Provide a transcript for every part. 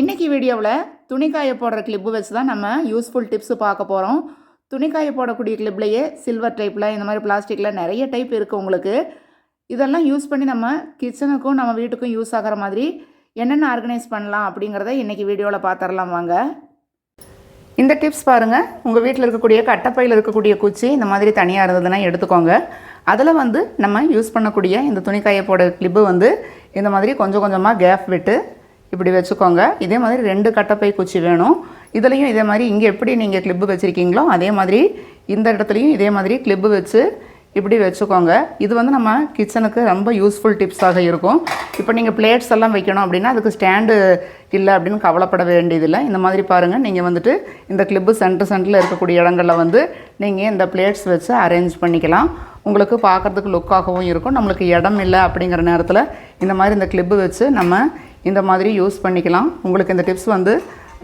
இன்றைக்கி வீடியோவில் துணிக்காய போடுற கிளிப்பு வச்சு தான் நம்ம யூஸ்ஃபுல் டிப்ஸு பார்க்க போகிறோம் துணிக்காய போடக்கூடிய கிளிப்லேயே சில்வர் டைப்பில் இந்த மாதிரி பிளாஸ்டிக்கில் நிறைய டைப் இருக்குது உங்களுக்கு. இதெல்லாம் யூஸ் பண்ணி நம்ம கிச்சனுக்கும் நம்ம வீட்டுக்கும் யூஸ் ஆகிற மாதிரி என்னென்ன ஆர்கனைஸ் பண்ணலாம் அப்படிங்கிறத இன்றைக்கி வீடியோவில் பார்த்துடலாம் வாங்க. இந்த டிப்ஸ் பாருங்கள் உங்கள் வீட்டில் இருக்கக்கூடிய கட்டப்பையில் இருக்கக்கூடிய குச்சி இந்த மாதிரி தனியாக இருந்ததுன்னா எடுத்துக்கோங்க. அதில் வந்து நம்ம யூஸ் பண்ணக்கூடிய இந்த துணிக்காய போட கிளிப்பு வந்து இந்த மாதிரி கொஞ்சம் கொஞ்சமாக கேப் விட்டு இப்படி வச்சுக்கோங்க. இதே மாதிரி ரெண்டு கட்டப்பை குச்சி வேணும். இதுலேயும் இதே மாதிரி இங்கே எப்படி நீங்கள் கிளிப்பு வச்சுருக்கீங்களோ அதே மாதிரி இந்த இடத்துலையும் இதே மாதிரி கிளிப்பு வச்சு இப்படி வச்சுக்கோங்க. இது வந்து நம்ம கிச்சனுக்கு ரொம்ப யூஸ்ஃபுல் டிப்ஸாக இருக்கும். இப்போ நீங்கள் பிளேட்ஸ் எல்லாம் வைக்கணும் அப்படின்னா அதுக்கு ஸ்டாண்டு இல்லை அப்படின்னு கவலைப்பட வேண்டியதில்லை. இந்த மாதிரி பாருங்கள் நீங்கள் வந்துட்டு இந்த கிளிப்பு சென்டர் சென்டரில் இருக்கக்கூடிய இடங்களில் வந்து நீங்கள் இந்த பிளேட்ஸ் வச்சு அரேஞ்ச் பண்ணிக்கலாம். உங்களுக்கு பார்க்குறதுக்கு லுக்காகவும் இருக்கும். நம்மளுக்கு இடம் இல்லை அப்படிங்கிற நேரத்தில் இந்த மாதிரி இந்த கிளிப்பு வச்சு நம்ம இந்த மாதிரி யூஸ் பண்ணிக்கலாம். உங்களுக்கு இந்த டிப்ஸ் வந்து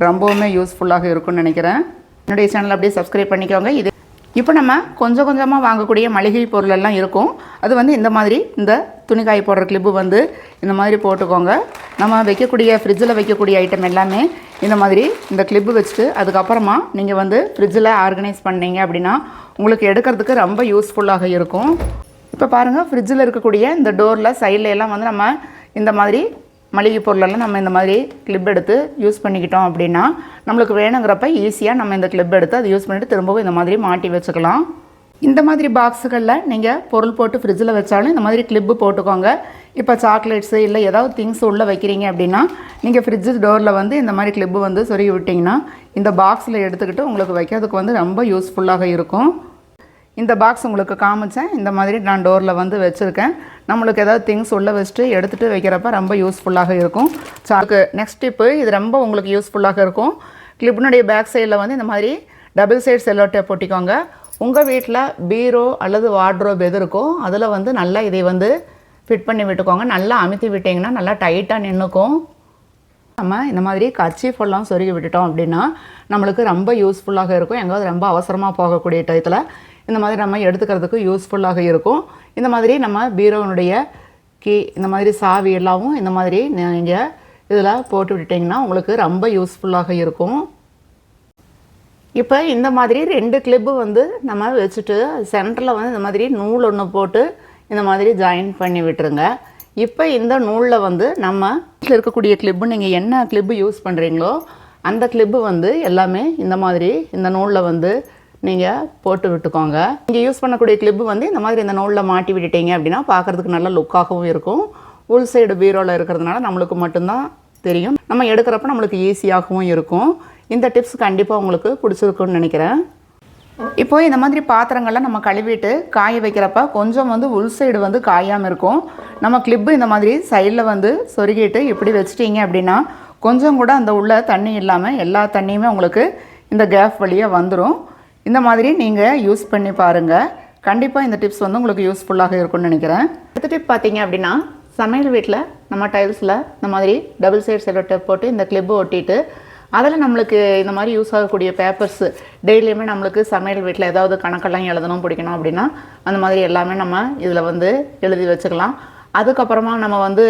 ரொம்பவுமே யூஸ்ஃபுல்லாக இருக்கும்னு நினைக்கிறேன். என்னுடைய சேனல் அப்படியே சப்ஸ்கிரைப் பண்ணிக்கோங்க. இது இப்போ நம்ம கொஞ்சம் கொஞ்சமாக வாங்கக்கூடிய மளிகை பொருளெல்லாம் இருக்கும். அது வந்து இந்த மாதிரி இந்த துணிக்காய போடுற கிளிப்பு வந்து இந்த மாதிரி போட்டுக்கோங்க. நம்ம வைக்கக்கூடிய ஃப்ரிட்ஜில் வைக்கக்கூடிய ஐட்டம் எல்லாமே இந்த மாதிரி இந்த கிளிப்பு வச்சுட்டு அதுக்கப்புறமா நீங்கள் வந்து ஃப்ரிட்ஜில் ஆர்கனைஸ் பண்ணீங்க அப்படின்னா உங்களுக்கு எடுக்கிறதுக்கு ரொம்ப யூஸ்ஃபுல்லாக இருக்கும். இப்போ பாருங்கள் ஃப்ரிட்ஜில் இருக்கக்கூடிய இந்த டோரில் சைடில் எல்லாம் வந்து நம்ம இந்த மாதிரி மளிகை பொருளெல்லாம் நம்ம இந்த மாதிரி கிளிப் எடுத்து யூஸ் பண்ணிக்கிட்டோம் அப்படின்னா நம்மளுக்கு வேணுங்கிறப்ப ஈஸியாக நம்ம இந்த கிளிப் எடுத்து அதை யூஸ் பண்ணிவிட்டு திரும்பவும் இந்த மாதிரி மாட்டி வச்சுக்கலாம். இந்த மாதிரி பாக்ஸுகளில் நீங்கள் பொருள் போட்டு ஃப்ரிட்ஜில் வச்சாலும் இந்த மாதிரி கிளிப்பு போட்டுக்கோங்க. இப்போ சாக்லேட்ஸு இல்லை ஏதாவது திங்ஸ் உள்ளே வைக்கிறீங்க அப்படின்னா நீங்கள் ஃப்ரிட்ஜு டோரில் வந்து இந்த மாதிரி கிளிப்பு வந்து சொருகி விட்டிங்கன்னா இந்த பாக்ஸில் எடுத்துக்கிட்டு உங்களுக்கு வைக்கிறதுக்கு வந்து ரொம்ப யூஸ்ஃபுல்லாக இருக்கும். இந்த பாக்ஸ் உங்களுக்கு காமிச்சேன். இந்த மாதிரி நான் டோரில் வந்து வச்சுருக்கேன். நம்மளுக்கு ஏதாவது திங்ஸ் உள்ளே வச்சுட்டு எடுத்துகிட்டு வைக்கிறப்ப ரொம்ப யூஸ்ஃபுல்லாக இருக்கும். சாக்கு நெக்ஸ்ட் டிப்பு இது ரொம்ப உங்களுக்கு யூஸ்ஃபுல்லாக இருக்கும். கிளிப்னுடைய பேக் சைடில் வந்து இந்த மாதிரி டபுள் சைட் செல்லோ டேப் உங்கள் வீட்டில் பீரோ அல்லது வார்ட்ரோப் எது இருக்கோ அதில் வந்து நல்லா இதை வந்து ஃபிட் பண்ணி விட்டுக்கோங்க. நல்லா அமுத்தி விட்டிங்கன்னா நல்லா டைட்டாக நின்றுக்கும் நம்ம இந்த மாதிரி கர்ச்சீஃப் எல்லாம் சொருகி விட்டுட்டோம் அப்படின்னா நம்மளுக்கு ரொம்ப யூஸ்ஃபுல்லாக இருக்கும். எங்காவது ரொம்ப அவசரமாக போகக்கூடிய டயத்தில் இந்த மாதிரி நம்ம எடுத்துக்கிறதுக்கு யூஸ்ஃபுல்லாக இருக்கும். இந்த மாதிரி நம்ம பீரோனுடைய கீ இந்த மாதிரி சாவி எல்லாமும் இந்த மாதிரி நீங்கள் இதில் போட்டு விட்டுட்டிங்கன்னா உங்களுக்கு ரொம்ப யூஸ்ஃபுல்லாக இருக்கும். இப்போ இந்த மாதிரி ரெண்டு கிளிப்பு வந்து நம்ம வச்சுட்டு சென்டரில் வந்து இந்த மாதிரி நூல் ஒன்று போட்டு இந்த மாதிரி ஜாயின் பண்ணி விட்டுருங்க. இப்போ இந்த நூலில் வந்து நம்ம வீட்டில் இருக்கக்கூடிய கிளிப்பு நீங்கள் என்ன கிளிப்பு யூஸ் பண்ணுறீங்களோ அந்த கிளிப்பு வந்து எல்லாமே இந்த மாதிரி இந்த நூலில் வந்து நீங்கள் போட்டு விட்டுக்கோங்க. நீங்கள் யூஸ் பண்ணக்கூடிய கிளிப்பு வந்து இந்த மாதிரி இந்த நூலில் மாட்டி விட்டுட்டீங்க அப்படின்னா பார்க்குறதுக்கு நல்ல லுக்காகவும் இருக்கும். உள் சைடு பீரோவில் இருக்கிறதுனால நம்மளுக்கு மட்டும்தான் தெரியும். நம்ம எடுக்கிறப்ப நம்மளுக்கு ஈஸியாகவும் இருக்கும். இந்த டிப்ஸ் கண்டிப்பாக உங்களுக்கு பிடிச்சிருக்குன்னு நினைக்கிறேன். இப்போ இந்த மாதிரி பாத்திரங்கள்லாம் நம்ம கழுவிட்டு காய வைக்கிறப்ப கொஞ்சம் வந்து உள் சைடு வந்து காயாமல் இருக்கும். நம்ம கிளிப்பு இந்த மாதிரி சைடில் வந்து சொருகிட்டு இப்படி வச்சிட்டிங்க அப்படின்னா கொஞ்சம் கூட அந்த உள்ள தண்ணி இல்லாமல் எல்லா தண்ணியுமே உங்களுக்கு இந்த கேப் வழியாக வந்துடும் இந்த மாதிரி நீங்கள் யூஸ் பண்ணி பாருங்கள் கண்டிப்பாக இந்த டிப்ஸ் வந்து உங்களுக்கு யூஸ்ஃபுல்லாக இருக்கும்னு நினைக்கிறேன். அடுத்த டிப் பார்த்தீங்க அப்படின்னா சமையல் வீட்டில் நம்ம டைல்ஸில் இந்த மாதிரி டபுள் சைட் செலோ டேப் போட்டு இந்த கிளிப்பு ஒட்டிட்டு அதில் நம்மளுக்கு இந்த மாதிரி யூஸ் ஆகக்கூடிய பேப்பர்ஸ் டெய்லியுமே நம்மளுக்கு சமையல் வீட்டில் ஏதாவது கணக்கெல்லாம் எழுதணும் பிடிக்கணும் அப்படின்னா அந்த மாதிரி எல்லாமே நம்ம இதில் வந்து எழுதி வச்சுக்கலாம். அதுக்கப்புறமா நம்ம வந்து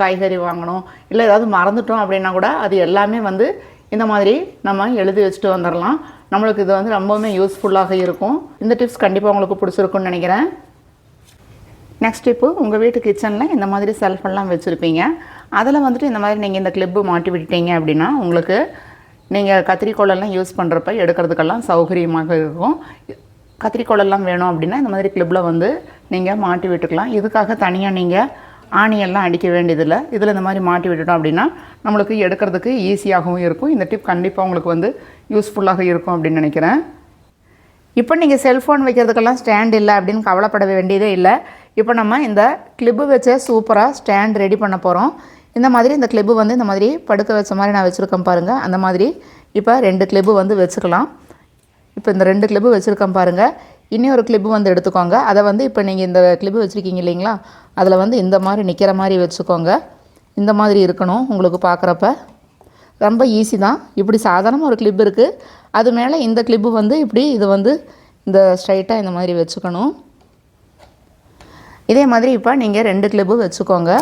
காய்கறி வாங்கணும் இல்லை ஏதாவது மறந்துட்டோம் அப்படின்னா கூட அது எல்லாமே வந்து இந்த மாதிரி நம்ம எழுதி வச்சுட்டு வந்துடலாம் நம்மளுக்கு இது வந்து ரொம்பவுமே யூஸ்ஃபுல்லாக இருக்கும். இந்த டிப்ஸ் கண்டிப்பாக உங்களுக்கு பிடிச்சிருக்குன்னு நினைக்கிறேன். நெக்ஸ்ட் டிப்பு உங்கள் வீட்டு கிச்சனில் இந்த மாதிரி செல்ஃபெல்லாம் வச்சுருப்பீங்க. அதில் வந்துட்டு இந்த மாதிரி நீங்கள் இந்த கிளிப்பு மாட்டி விட்டுட்டீங்க அப்படின்னா உங்களுக்கு நீங்கள் கத்திரிக்கோளெல்லாம் யூஸ் பண்ணுறப்ப எடுக்கிறதுக்கெல்லாம் சௌகரியமாக இருக்கும். கத்திரிக்கோளெல்லாம் வேணும் அப்படின்னா இந்த மாதிரி கிளிப்பில் வந்து நீங்கள் மாட்டி விட்டுக்கலாம். இதுக்காக தனியாக நீங்கள் ஆணியெல்லாம் அடிக்க வேண்டியதில்லை. இதில் இந்த மாதிரி மாட்டி விட்டுட்டோம் அப்படின்னா நம்மளுக்கு எடுக்கிறதுக்கு ஈஸியாகவும் இருக்கும். இந்த டிப் கண்டிப்பாக உங்களுக்கு வந்து யூஸ்ஃபுல்லாக இருக்கும் அப்படின்னு நினைக்கிறேன். இப்போ நீங்கள் செல்ஃபோன் வைக்கிறதுக்கெல்லாம் ஸ்டாண்ட் இல்லை அப்படின்னு கவலைப்பட வேண்டியதே இல்லை. இப்போ நம்ம இந்த கிளிப்பு வச்ச சூப்பராக ஸ்டாண்ட் ரெடி பண்ண போகிறோம் இந்த மாதிரி இந்த கிளிப்பு வந்து இந்த மாதிரி படுக்க வச்ச மாதிரி நான் வச்சுருக்கேன் பாருங்கள் அந்த மாதிரி இப்போ ரெண்டு கிளிப்பு வந்து வச்சுக்கலாம். இப்போ இந்த ரெண்டு கிளிப்பு வச்சுருக்கேன் பாருங்கள் இன்னும் ஒரு கிளிப்பு வந்து எடுத்துக்கோங்க. அதை வந்து இப்போ நீங்கள் இந்த கிளிப்பு வச்சுருக்கீங்க இல்லைங்களா? அதில் வந்து இந்த மாதிரி நிற்கிற மாதிரி வச்சுக்கோங்க. இந்த மாதிரி இருக்கணும் உங்களுக்கு பார்க்குறப்ப ரொம்ப ஈஸி தான். இப்படி சாதாரணமாக ஒரு கிளிப் இருக்குது அது மேலே இந்த கிளிப்பு வந்து இப்படி இது வந்து இந்த ஸ்ட்ரைட்டாக இந்த மாதிரி வச்சுக்கணும். இதே மாதிரி இப்போ நீங்கள் ரெண்டு கிளிப்பு வச்சுக்கோங்க.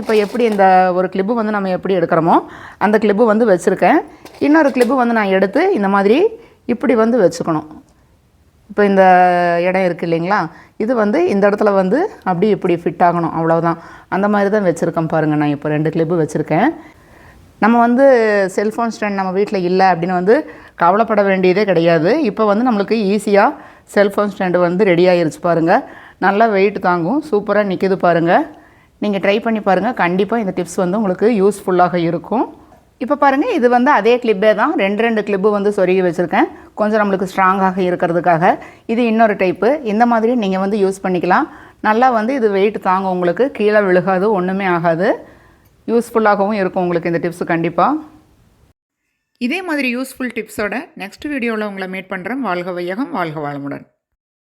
இப்போ எப்படி இந்த ஒரு கிளிப்பு வந்து நம்ம எப்படி எடுக்கிறோமோ அந்த கிளிப்பு வந்து வச்சுருக்கேன். இன்னொரு கிளிப்பு வந்து நான் எடுத்து இந்த மாதிரி இப்படி வந்து வச்சுக்கணும். இப்போ இந்த இடம் இருக்குது இல்லைங்களா? இது வந்து இந்த இடத்துல வந்து அப்படி இப்படி ஃபிட் ஆகணும் அவ்வளோதான் அந்த மாதிரி தான் வச்சுருக்கேன் பாருங்கள் நான். இப்போ ரெண்டு கிளிப்பு வச்சுருக்கேன். நம்ம வந்து செல்ஃபோன் ஸ்டாண்ட் நம்ம வீட்டில் இல்லை அப்படின்னு வந்து கவலைப்பட வேண்டியதே கிடையாது. இப்போ வந்து நம்மளுக்கு ஈஸியாக செல்ஃபோன் ஸ்டாண்டு வந்து ரெடி ஆகிருச்சு பாருங்கள் நல்லா வெயிட் தாங்கும். சூப்பராக நிற்கிது பாருங்கள் நீங்கள் ட்ரை பண்ணி பாருங்கள் கண்டிப்பாக இந்த டிப்ஸ் வந்து உங்களுக்கு யூஸ்ஃபுல்லாக இருக்கும். இப்போ பாருங்கள் இது வந்து அதே கிளிப்பே தான். ரெண்டு ரெண்டு கிளிப்பு வந்து சொருகி வச்சுருக்கேன். கொஞ்சம் நம்மளுக்கு ஸ்ட்ராங்காக இருக்கிறதுக்காக. இது இன்னொரு டைப்பு இந்த மாதிரி நீங்கள் வந்து யூஸ் பண்ணிக்கலாம். நல்லா வந்து இது வெயிட் தாங்கும் உங்களுக்கு. கீழே விழுகாது ஒன்றுமே ஆகாது. யூஸ்ஃபுல்லாகவும் இருக்கும் உங்களுக்கு இந்த டிப்ஸ் கண்டிப்பாக இதே மாதிரி யூஸ்ஃபுல் டிப்ஸோட நெக்ஸ்ட் வீடியோவில் உங்களை மீட் பண்ணுறேன் வாழ்க வையகம் வாழ்க வாழமுடன்